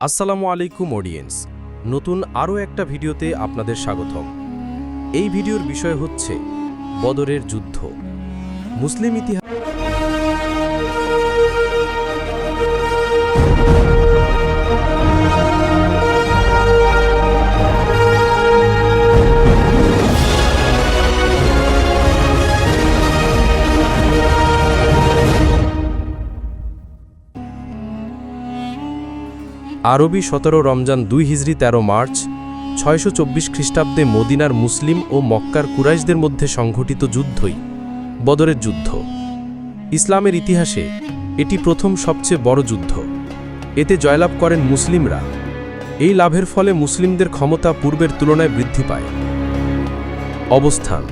আসসালামু আলাইকুম অডিয়েন্স। নতুন আরও একটা ভিডিওতে আপনাদের স্বাগতম। এই ভিডিওর বিষয় হচ্ছে বদরের যুদ্ধ। মুসলিম ইতিহাস আরবি সতেরো রমজান দুই হিজরি ১৩ মার্চ, ছয়শো চব্বিশ খ্রিস্টাব্দে মদিনার মুসলিম ও মক্কার কুরাইশদের মধ্যে সংঘটিত যুদ্ধই বদরের যুদ্ধ। ইসলামের ইতিহাসে এটি প্রথম সবচেয়ে বড় যুদ্ধ। এতে জয়লাভ করেন মুসলিমরা। এই লাভের ফলে মুসলিমদের ক্ষমতা পূর্বের তুলনায় বৃদ্ধি পায়। অবস্থান,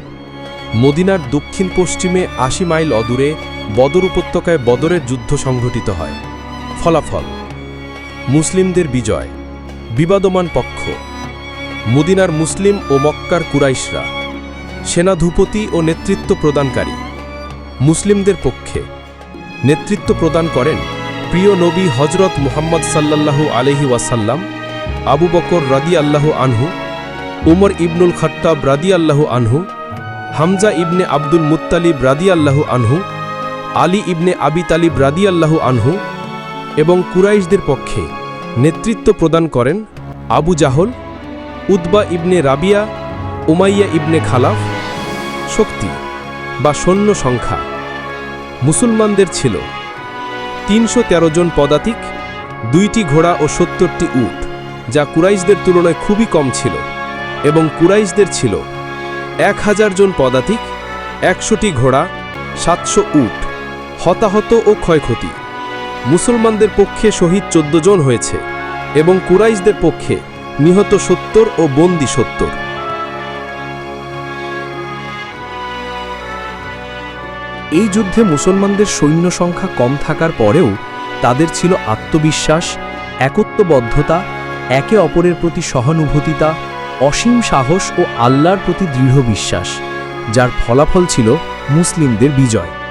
মদিনার দক্ষিণ পশ্চিমে আশি মাইল অদূরে বদর উপত্যকায় বদরের যুদ্ধ সংঘটিত হয়। ফলাফল মুসলিমদের বিজয়, বিবাদমান পক্ষ, মদিনার মুসলিম ও মক্কার কুরাইশরা সেনাধুপতি ও নেতৃত্ব প্রদানকারী, মুসলিমদের পক্ষে নেতৃত্ব প্রদান করেন প্রিয় নবী হজরত মুহাম্মদ সাল্লাল্লাহু আলহি ওয়াসাল্লাম, আবু বকর রাদি আল্লাহ আনহু, উমর ইবনুল খট্টাব রাদি আল্লাহ আনহু, হামজা ইবনে আব্দুল মুত্তালিব রাদি আল্লাহ আনহু, আলী ইবনে আবি তালিব রাদি আল্লাহ আনহু এবং কুরাইশদের পক্ষে নেতৃত্ব প্রদান করেন Abu Jahl Utba ibn Rabia, Umayya ibn Khalaf, শক্তি বা সৈন্য সংখ্যা। মুসলমানদের ছিল তিনশো তেরো জন পদাতিক, দুইটি ঘোড়া ও সত্তরটি উট, যা কুরাইশদের তুলনায় খুবই কম ছিল এবং কুরাইশদের ছিল এক হাজার জন পদাতিক, একশোটি ঘোড়া, সাতশো উট, হতাহত ও ক্ষয়ক্ষতি। মুসলমানদের পক্ষে শহীদ চোদ্দ জন হয়েছে এবং কুরাইশদের পক্ষে নিহত সত্তর ও বন্দি সত্তর। এই যুদ্ধে মুসলমানদের সৈন্য সংখ্যা কম থাকার পরেও তাদের ছিল আত্মবিশ্বাস, একত্ববদ্ধতা, একে অপরের প্রতি সহানুভূতিতা, অসীম সাহস ও আল্লাহর প্রতি দৃঢ় বিশ্বাস, যার ফলাফল ছিল মুসলিমদের বিজয়।